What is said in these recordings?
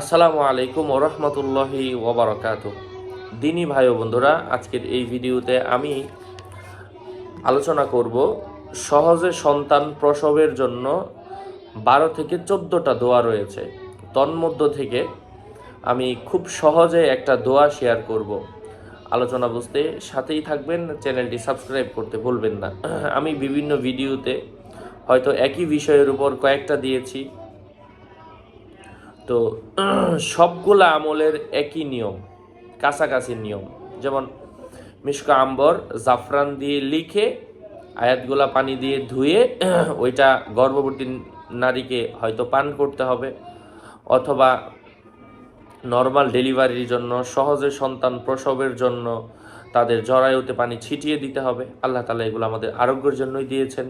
আসসালামু আলাইকুম ওরহমতুল্লাহি ওবরাকাত দিনী ভাই বন্ধুরা, আজকের এই ভিডিওতে আমি আলোচনা করব সহজে সন্তান প্রসবের জন্য বারো থেকে চোদ্দোটা দোয়া রয়েছে। তন্মধ্য থেকে আমি খুব সহজে একটা দোয়া শেয়ার করব। আলোচনা বুঝতে সাথেই থাকবেন, চ্যানেলটি সাবস্ক্রাইব করতে ভুলবেন না। আমি বিভিন্ন ভিডিওতে হয়তো একই বিষয়ের উপর কয়েকটা দিয়েছি। তো সবগুলা আমলের একই নিয়ম, কাছাকাছি নিয়ম। যেমন মিশক আম্বর জাফরান দিয়ে লিখে, আয়াতগুলা পানি দিয়ে ধুয়ে, ওইটা গর্ভবতী নারীকে হয়তো পান করতে হবে, অথবা নর্মাল ডেলিভারির জন্য, সহজে সন্তান প্রসবের জন্য তাদের জরায়ুতে পানি ছিটিয়ে দিতে হবে। আল্লাহ তালা এগুলো আমাদের আরোগ্যের জন্যই দিয়েছেন।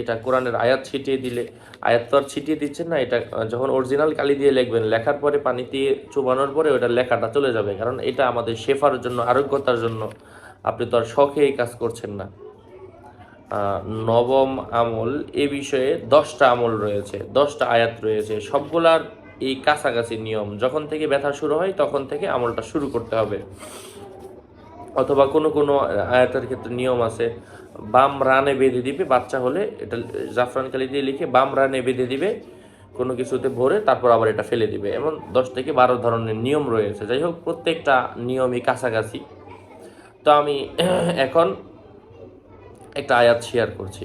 এটা কোরআনের আয়াত ছিটিয়ে দিলে, আয়াত তো আর ছিটিয়ে দিচ্ছেন না, এটা যখন অরিজিনাল কালি দিয়ে লিখবেন, লেখার পরে পানি দিয়ে চুবানোর পরে ওটা লেখাটা চলে যাবে, কারণ এটা আমাদের শেফার জন্য, আরোগ্যতার জন্য। আপনি তো আর শখে এই কাজ করছেন না। নবম আমল, এ বিষয়ে দশটা আমল রয়েছে, দশটা আয়াত রয়েছে, সবগুলার এই কাছাকাছি নিয়ম। যখন থেকে ব্যথা শুরু হয়, তখন থেকে আমলটা শুরু করতে হবে। অথবা কোনো কোনো আয়াতের ক্ষেত্রে নিয়ম আছে, বাম রানে বেঁধে দিবে, বাচ্চা হলে এটা জাফরান কালি দিয়ে লিখে বাম রানে বেঁধে দিবে, কোনো কিছুতে ভরে তারপর আবার এটা ফেলে দিবে। এমন দশ থেকে বারো ধরনের নিয়ম রয়েছে। যাই হোক, প্রত্যেকটা নিয়মই কাছাকাছি। তো আমি এখন একটা আয়াত শেয়ার করছি।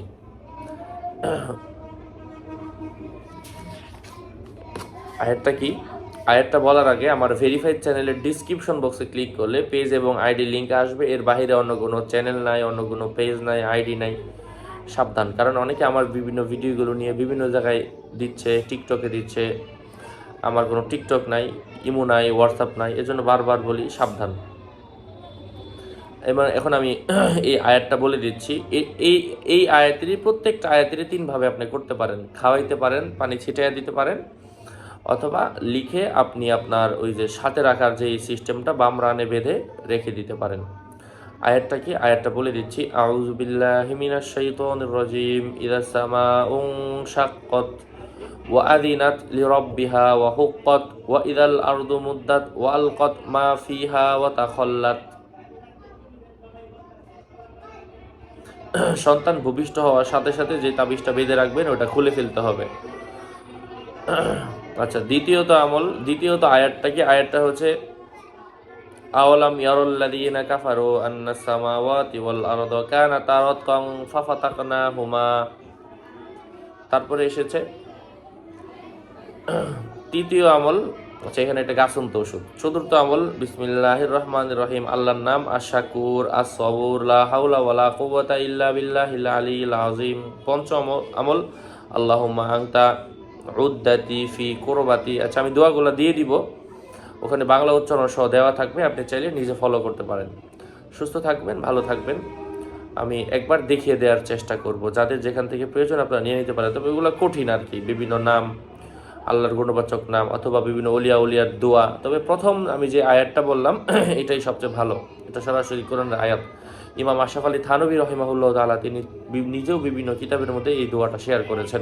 আয়াতটা কি? আয়াতটা বলার আগে আমার ভেরিফাইড চ্যানেলের ডিসক্রিপশন বক্সে ক্লিক করলে পেজ এবং আইডি লিঙ্ক আসবে। এর বাইরে অন্য কোনো চ্যানেল নাই, অন্য কোনো পেজ নাই আইডি নাই। সাবধান, কারণ অনেকে আমার বিভিন্ন ভিডিওগুলো নিয়ে বিভিন্ন জায়গায় দিচ্ছে টিকটকে দিচ্ছে। আমার কোনো টিকটক নাই ইমো নাই হোয়াটসঅ্যাপ নাই, এজন্য বারবার বলি সাবধান। এবার এখন আমি এই আয়াতটা বলে দিচ্ছি। এই এই আয়াতেরই প্রত্যেকটা আয়াতেরই তিনভাবে আপনি করতে পারেন। খাওয়াইতে পারেন, পানি ছিটাইয়া দিতে পারেন অথবা লিখে আপনি আপনার ওই যে সাথে রাখার যে সিস্টেমটা বাম রানে বেঁধে রেখে দিতে পারেন। আয়াতটা কি? আয়াতটা বলে দিচ্ছি। আউযু বিল্লাহি মিনাশ শাইতানির রাজিম। ইদা সামাউ শাক্কাত ওয়া আযিনাত লিরাব্বিহা ওয়া ইদাল ওয়া সন্তান ভূমিষ্ঠ হওয়ার সাথে সাথে যে তাবিজটা বেঁধে রাখবেন, ওটা খুলে ফেলতে হবে। আচ্ছা দ্বিতীয়ত আমল, দ্বিতীয়ত আয়াতটা কি? আয়াতটা হচ্ছে, আওয়ালাম ইয়ারুল্লাযীনা কাফারু আন্না সামাওয়াতি ওয়াল আরদা কানাতা রাতকান ফাফাতাকনাহুমা। তারপরে এসেছে, তৃতীয় আমল আচ্ছা এখানে একটা গাছন্ত ওষুধ। চতুর্থ আমল, বিসমিল্লাহির রহমানির রহিম, আল্লাহর নাম আশাকুর আস সবুর লা হাওলা ওয়ালা কুওয়াতা ইল্লা বিল্লাহিল আলিয়্যিল আযীম। পঞ্চম আমল, আল্লাহুম্মা আনতা উদ্দাতি ফি কোরবাতি। আচ্ছা আমি দোয়াগুলো দিয়ে দিব। ওখানে বাংলা উচ্চারণ সহ দেওয়া থাকবে। আপনি চাইলে নিজে ফলো করতে পারেন। সুস্থ থাকবেন, ভালো থাকবেন। আমি একবার দেখিয়ে দেওয়ার চেষ্টা করব। যাদের যেখান থেকে প্রয়োজন আপনারা নিয়ে নিতে পারেন। তবে এগুলো কঠিন আর কি। বিভিন্ন নাম, আল্লাহর গুণবাচক নাম অথবা বিভিন্ন অলিয়া উলিয়ার দোয়া। তবে প্রথম আমি যে আয়াতটা বললাম, এটাই সবচেয়ে ভালো। এটা সরাসরি কোরআনের আয়াত। ইমাম আশাফ আলী থানবী রহিমাহুল্লাহ তাআলা তিনি নিজেও বিভিন্ন কিতাবের মধ্যে এই দোয়াটা শেয়ার করেছেন।